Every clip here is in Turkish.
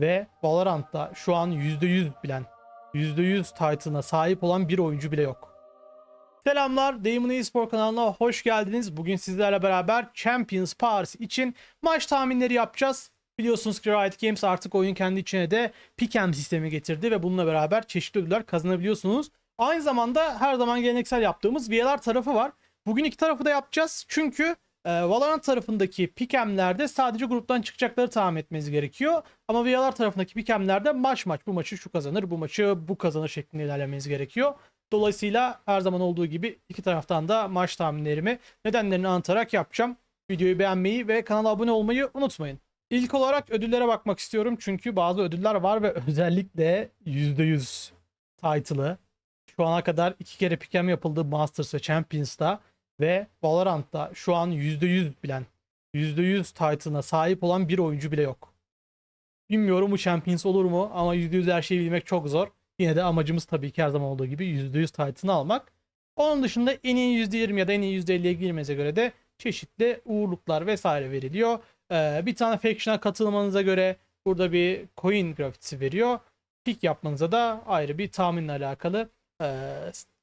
Ve Valorant'ta şu an %100 bilen, %100 title'ına sahip olan bir oyuncu bile yok. Selamlar, Damon eSport kanalına hoş geldiniz. Bugün sizlerle beraber Champions Paris için maç tahminleri yapacağız. Biliyorsunuz ki Riot Games artık oyun kendi içine de pick'em sistemi getirdi ve bununla beraber çeşitli ödüller kazanabiliyorsunuz. Aynı zamanda her zaman geleneksel yaptığımız VLR tarafı var. Bugün iki tarafı da yapacağız. Çünkü e, Valorant tarafındaki pick'emlerde sadece gruptan çıkacakları tahmin etmeniz gerekiyor. Ama VLR tarafındaki pick'emlerde maç maç bu maçı şu kazanır, bu maçı bu kazanır şeklinde ilerlemeniz gerekiyor. Dolayısıyla her zaman olduğu gibi iki taraftan da maç tahminlerimi nedenlerini anlatarak yapacağım. Videoyu beğenmeyi ve kanala abone olmayı unutmayın. İlk olarak ödüllere bakmak istiyorum çünkü bazı ödüller var ve özellikle %100 title'ı şu ana kadar iki kere pikem yapıldı Masters ve Champions'ta ve Valorant'ta şu an %100 bilen, %100 title'ına sahip olan bir oyuncu bile yok. Bilmiyorum bu Champions olur mu ama %100 her şeyi bilmek çok zor. Yine de amacımız tabii ki her zaman olduğu gibi %100 title'ını almak. Onun dışında en iyi %20 ya da en iyi %50'ye girmenize göre de çeşitli uğurluklar vesaire veriliyor. Ee, bir tane faction'a katılmanıza göre burada bir coin grafitisi veriyor. Pick yapmanıza da ayrı bir tahminle alakalı e,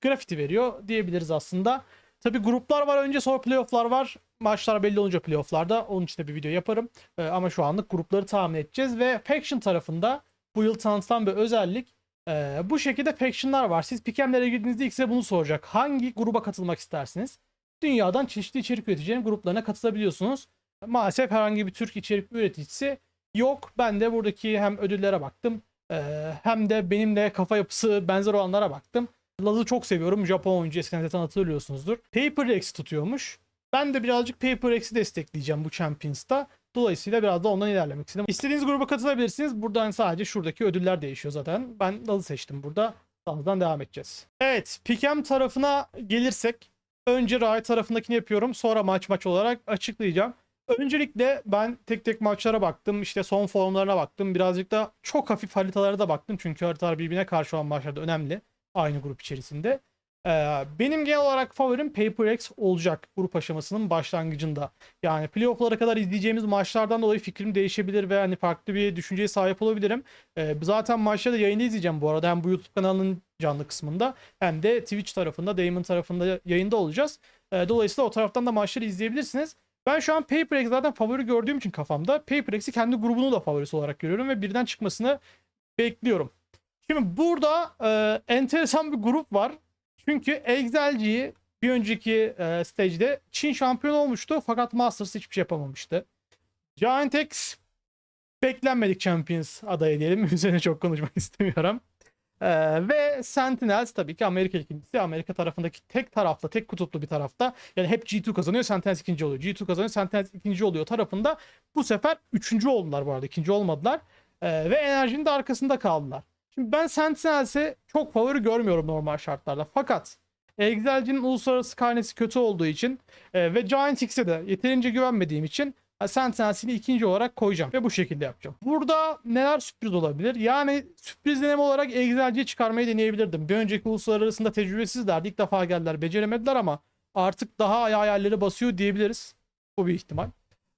grafiti veriyor diyebiliriz aslında. Tabi gruplar var önce sonra playofflar var. Maçlar belli olunca playofflarda onun için de bir video yaparım. Ee, ama şu anlık grupları tahmin edeceğiz ve faction tarafında bu yıl tanıtılan bir özellik ee, bu şekilde factionlar var. Siz pikemlere girdiğinizde ilk size bunu soracak. Hangi gruba katılmak istersiniz? Dünyadan çeşitli içerik üreticilerin gruplarına katılabiliyorsunuz. Maalesef herhangi bir Türk içerik üreticisi yok. Ben de buradaki hem ödüllere baktım e, hem de benimle kafa yapısı benzer olanlara baktım. Laz'ı çok seviyorum. Japon oyuncu eskiden zaten hatırlıyorsunuzdur. Paper Rex tutuyormuş. Ben de birazcık Paper Rex'i destekleyeceğim bu Champions'ta. Dolayısıyla biraz da ondan ilerlemek istedim. İstediğiniz gruba katılabilirsiniz. Buradan sadece şuradaki ödüller değişiyor zaten. Ben Laz'ı seçtim burada. Laz'dan devam edeceğiz. Evet, Pikem tarafına gelirsek önce Riot tarafındakini yapıyorum. Sonra maç maç olarak açıklayacağım. Öncelikle ben tek tek maçlara baktım. işte son formlarına baktım. Birazcık da çok hafif haritalara da baktım. Çünkü haritalar birbirine karşı olan maçlarda önemli. Aynı grup içerisinde. Ee, benim genel olarak favorim Paper X olacak grup aşamasının başlangıcında. Yani playoff'lara kadar izleyeceğimiz maçlardan dolayı fikrim değişebilir ve hani farklı bir düşünceye sahip olabilirim. Ee, zaten maçları da yayında izleyeceğim bu arada. Hem bu YouTube kanalının canlı kısmında hem de Twitch tarafında, Damon tarafında yayında olacağız. Ee, dolayısıyla o taraftan da maçları izleyebilirsiniz. Ben şu an Paper X zaten favori gördüğüm için kafamda Paper X'i kendi grubunu da favorisi olarak görüyorum ve birden çıkmasını bekliyorum. Şimdi burada e, enteresan bir grup var. Çünkü Excel'ciyi bir önceki e, stage'de Çin şampiyon olmuştu fakat Masters hiçbir şey yapamamıştı. Giant X beklenmedik Champions adayı diyelim. Üzerine çok konuşmak istemiyorum. E, ve Sentinels tabii ki Amerika ikincisi. Amerika tarafındaki tek taraflı, tek kutuplu bir tarafta. Yani hep G2 kazanıyor, Sentinels ikinci oluyor. G2 kazanıyor, Sentinels ikinci oluyor tarafında. Bu sefer üçüncü oldular bu arada. ikinci olmadılar. E, ve enerjinin de arkasında kaldılar. Şimdi ben Sentinels'e çok favori görmüyorum normal şartlarda. Fakat Excel'cinin uluslararası karnesi kötü olduğu için e, ve Giant X'e de yeterince güvenmediğim için e, Sentinels'ini ikinci olarak koyacağım. Ve bu şekilde yapacağım. Burada neler sürpriz olabilir? Yani sürpriz deneme olarak Excel'ciyi çıkarmayı deneyebilirdim. Bir önceki uluslararasında tecrübesizlerdi. İlk defa geldiler. Beceremediler ama artık daha ayağı yerlere basıyor diyebiliriz. Bu bir ihtimal.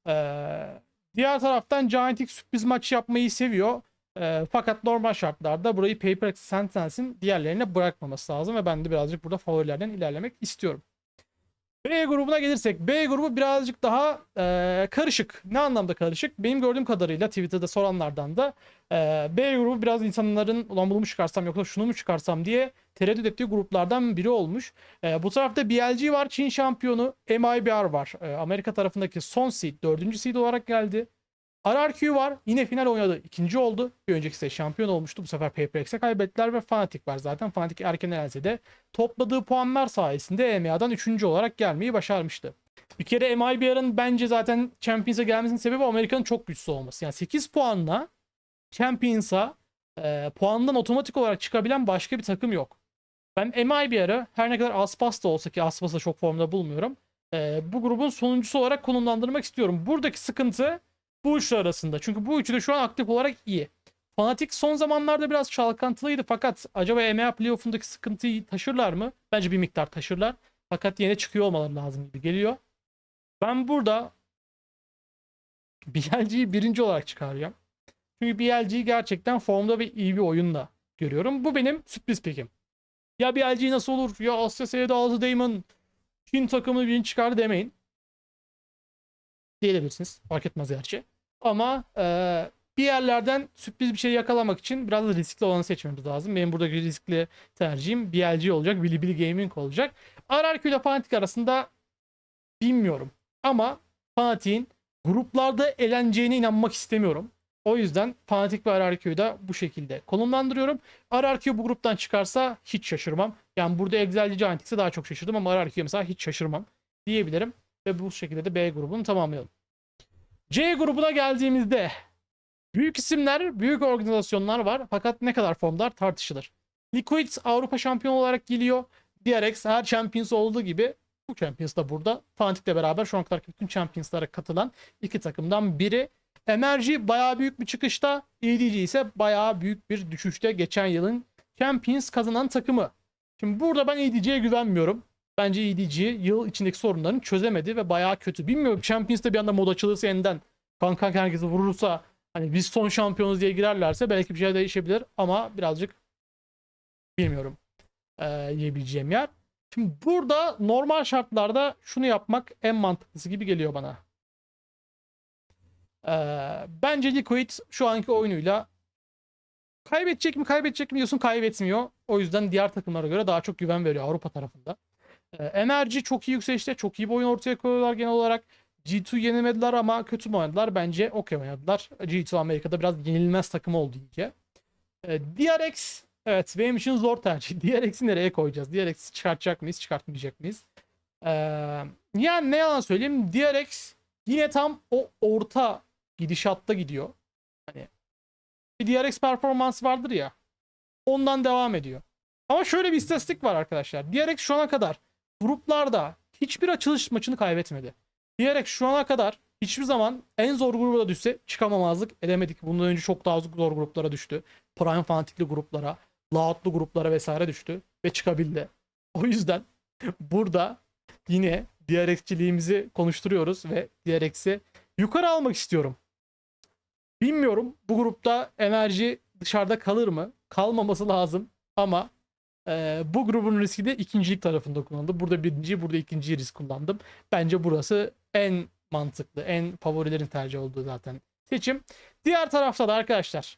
Ee, diğer taraftan Giant X sürpriz maç yapmayı seviyor. E, fakat normal şartlarda burayı Paper Sentence'in diğerlerine bırakmaması lazım ve ben de birazcık burada favorilerden ilerlemek istiyorum. B grubuna gelirsek B grubu birazcık daha e, karışık. Ne anlamda karışık? Benim gördüğüm kadarıyla Twitter'da soranlardan da e, B grubu biraz insanların ulan bunu mu çıkarsam yoksa şunu mu çıkarsam diye tereddüt ettiği gruplardan biri olmuş. E, bu tarafta BLG var Çin şampiyonu MIBR var. E, Amerika tarafındaki son seed 4. seed olarak geldi. RRQ var. Yine final oynadı. ikinci oldu. Bir önceki sene şampiyon olmuştu. Bu sefer PaperX'e kaybettiler ve Fnatic var zaten. Fnatic erken else de topladığı puanlar sayesinde EMEA'dan üçüncü olarak gelmeyi başarmıştı. Bir kere MIBR'ın bence zaten Champions'a gelmesinin sebebi Amerika'nın çok güçlü olması. Yani 8 puanla Champions'a e, puandan otomatik olarak çıkabilen başka bir takım yok. Ben MIBR'ı her ne kadar Aspas da olsa ki Aspas'ı çok formda bulmuyorum. E, bu grubun sonuncusu olarak konumlandırmak istiyorum. Buradaki sıkıntı bu üçlü arasında. Çünkü bu üçü de şu an aktif olarak iyi. Fanatic son zamanlarda biraz çalkantılıydı fakat acaba EMEA playoff'undaki sıkıntıyı taşırlar mı? Bence bir miktar taşırlar. Fakat yine çıkıyor olmaları lazım gibi geliyor. Ben burada BLG'yi birinci olarak çıkaracağım. Çünkü BLG'yi gerçekten formda ve iyi bir oyunla görüyorum. Bu benim sürpriz pikim. Ya BLG nasıl olur? Ya Asya Seyir'de Altı Damon Çin takımını birini çıkar demeyin. Diyebilirsiniz. Fark etmez gerçi. Ama eee, bir yerlerden sürpriz bir şey yakalamak için biraz da riskli olanı seçmemiz lazım. Benim buradaki riskli tercihim BLG olacak. Bilibili Gaming olacak. RRQ ile Fnatic arasında bilmiyorum. Ama Fnatic'in gruplarda eleneceğine inanmak istemiyorum. O yüzden Fnatic ve RRQ'yu da bu şekilde konumlandırıyorum. RRQ bu gruptan çıkarsa hiç şaşırmam. Yani burada Excel'ci Giantix'e daha çok şaşırdım ama RRQ'ya mesela hiç şaşırmam diyebilirim. Ve bu şekilde de B grubunu tamamlayalım. C grubuna geldiğimizde büyük isimler, büyük organizasyonlar var fakat ne kadar formlar tartışılır. Liquid Avrupa şampiyonu olarak geliyor. DRX her Champions olduğu gibi bu Champions da burada. Fnatic'le beraber şu ana kadar bütün Champions'lara katılan iki takımdan biri. Emerji bayağı büyük bir çıkışta. EDG ise bayağı büyük bir düşüşte geçen yılın Champions kazanan takımı. Şimdi burada ben EDG'ye güvenmiyorum. Bence EDG yıl içindeki sorunlarını çözemedi ve bayağı kötü. Bilmiyorum Champions'ta bir anda mod açılırsa yeniden kanka herkesi vurursa hani biz son şampiyonuz diye girerlerse belki bir şey değişebilir ama birazcık bilmiyorum ee, yiyebileceğim yer. Şimdi burada normal şartlarda şunu yapmak en mantıklısı gibi geliyor bana. Ee, bence Liquid şu anki oyunuyla kaybedecek mi kaybedecek mi diyorsun kaybetmiyor. O yüzden diğer takımlara göre daha çok güven veriyor Avrupa tarafında. Ee, Emerci çok iyi yükselişte çok iyi bir oyun ortaya koyuyorlar genel olarak. G2 yenemediler ama kötü mü oynadılar? Bence okey oynadılar. G2 Amerika'da biraz yenilmez takım oldu iyice. Ee, DRX evet benim için zor tercih. DRX'i nereye koyacağız? DRX'i çıkartacak mıyız? Çıkartmayacak mıyız? Ee, yani ne yalan söyleyeyim DRX yine tam o orta gidişatta gidiyor. Hani bir DRX performansı vardır ya. Ondan devam ediyor. Ama şöyle bir istatistik var arkadaşlar. DRX şu ana kadar gruplarda hiçbir açılış maçını kaybetmedi. DRX şu ana kadar hiçbir zaman en zor gruba da düşse çıkamamazlık edemedik. Bundan önce çok daha zor gruplara düştü. Prime fanatikli gruplara, Loud'lu gruplara vesaire düştü ve çıkabildi. O yüzden burada yine DRX'ciliğimizi konuşturuyoruz ve DRX'i yukarı almak istiyorum. Bilmiyorum bu grupta enerji dışarıda kalır mı? Kalmaması lazım ama e, bu grubun riski de ikincilik tarafında kullanıldı. Burada birinciyi, burada ikinciyi risk kullandım. Bence burası en mantıklı, en favorilerin tercih olduğu zaten seçim. Diğer tarafta da arkadaşlar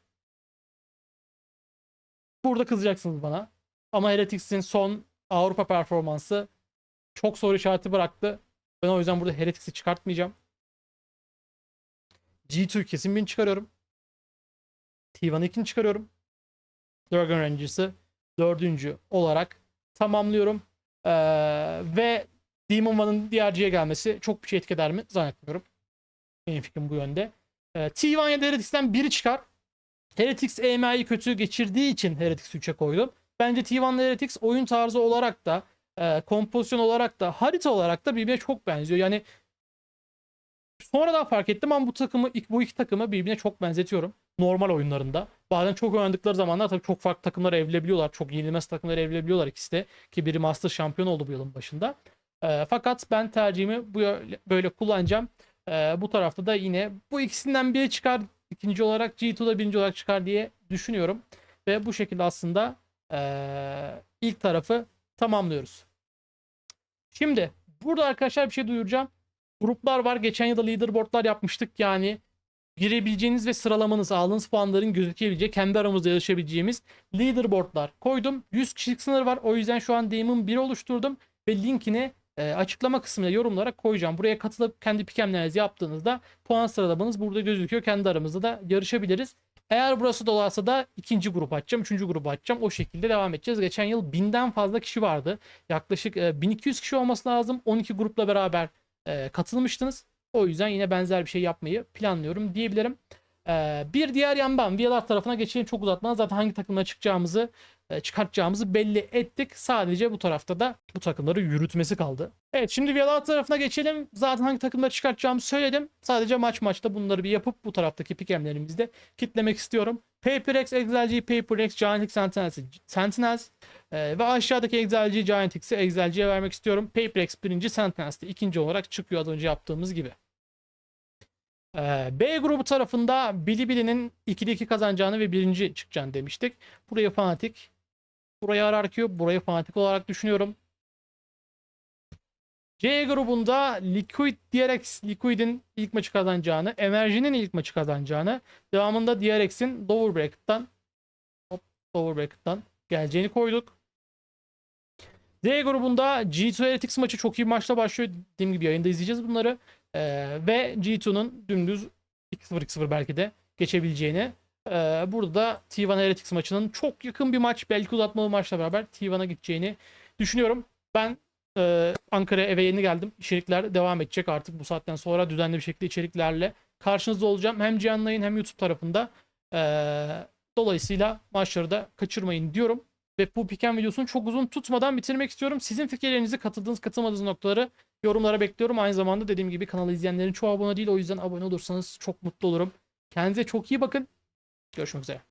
burada kızacaksınız bana. Ama Heretics'in son Avrupa performansı çok soru işareti bıraktı. Ben o yüzden burada Heretics'i çıkartmayacağım. G2 kesin birini çıkarıyorum. T1'ı ikinci çıkarıyorum. Dragon Rangers'ı dördüncü olarak tamamlıyorum. Ee, ve Demon One'ın DRG'ye gelmesi çok bir şey etki mi? Zannetmiyorum. Benim fikrim bu yönde. Ee, T1 ya da Heretics'ten biri çıkar. Heretics EMA'yı kötü geçirdiği için Heretics 3'e koydum. Bence T1 ile Heretics oyun tarzı olarak da e, kompozisyon olarak da harita olarak da birbirine çok benziyor. Yani sonradan fark ettim ama bu takımı bu iki takımı birbirine çok benzetiyorum. Normal oyunlarında. Bazen çok oynadıkları zamanlar tabii çok farklı takımlara evrilebiliyorlar. Çok yenilmez takımlara evrilebiliyorlar ikisi de. Ki biri Master şampiyon oldu bu yılın başında. E, fakat ben tercihimi bu böyle kullanacağım. E, bu tarafta da yine bu ikisinden biri çıkar. ikinci olarak G2'da birinci olarak çıkar diye düşünüyorum. Ve bu şekilde aslında e, ilk tarafı tamamlıyoruz. Şimdi burada arkadaşlar bir şey duyuracağım. Gruplar var. Geçen yılda leaderboardlar yapmıştık. Yani girebileceğiniz ve sıralamanız aldığınız puanların gözükebileceği kendi aramızda yarışabileceğimiz leaderboardlar koydum. 100 kişilik sınır var. O yüzden şu an Demon 1 oluşturdum ve linkini e, açıklama kısmına yorumlara koyacağım. Buraya katılıp kendi pikemlerinizi yaptığınızda puan sıralamanız burada gözüküyor. Kendi aramızda da yarışabiliriz. Eğer burası dolarsa da ikinci grup açacağım, üçüncü grubu açacağım. O şekilde devam edeceğiz. Geçen yıl binden fazla kişi vardı. Yaklaşık e, 1200 kişi olması lazım. 12 grupla beraber e, katılmıştınız. O yüzden yine benzer bir şey yapmayı planlıyorum diyebilirim. E, bir diğer yandan VLR tarafına geçelim çok uzatmadan zaten hangi takımlara çıkacağımızı e, çıkartacağımızı belli ettik. Sadece bu tarafta da bu takımları yürütmesi kaldı. Evet şimdi VLR tarafına geçelim. Zaten hangi takımları çıkartacağımı söyledim. Sadece maç maçta bunları bir yapıp bu taraftaki pikemlerimizi de kitlemek istiyorum. PaperX, ExilG, PaperX, Giant Sentinels, Sentinels ee, ve aşağıdaki ExilG, Giant X'i ExilG'ye vermek istiyorum. PaperX birinci, Sentinels de ikinci olarak çıkıyor az önce yaptığımız gibi. Ee, B grubu tarafında Bilibili'nin 2'de 2 kazanacağını ve birinci çıkacağını demiştik. Buraya fanatik. Buraya Ararkio. Buraya fanatik olarak düşünüyorum. C grubunda Liquid DRX, Liquid'in ilk maçı kazanacağını, Enerji'nin ilk maçı kazanacağını, devamında DRX'in Dover Bracket'tan hop, Dover Bracket'tan geleceğini koyduk. D grubunda G2 Heretics maçı çok iyi bir maçla başlıyor. Dediğim gibi yayında izleyeceğiz bunları. Ee, ve G2'nun dümdüz 2-0-2-0 belki de geçebileceğini. Ee, burada da T1 Heretics maçının çok yakın bir maç, belki uzatmalı maçla beraber T1'a gideceğini düşünüyorum. Ben ee, Ankara'ya eve yeni geldim. İçerikler devam edecek artık bu saatten sonra düzenli bir şekilde içeriklerle karşınızda olacağım. Hem yayın hem YouTube tarafında. Ee, dolayısıyla maçları da kaçırmayın diyorum. Ve bu piken videosunu çok uzun tutmadan bitirmek istiyorum. Sizin fikirlerinizi katıldığınız katılmadığınız noktaları yorumlara bekliyorum. Aynı zamanda dediğim gibi kanalı izleyenlerin çoğu abone değil. O yüzden abone olursanız çok mutlu olurum. Kendinize çok iyi bakın. Görüşmek üzere.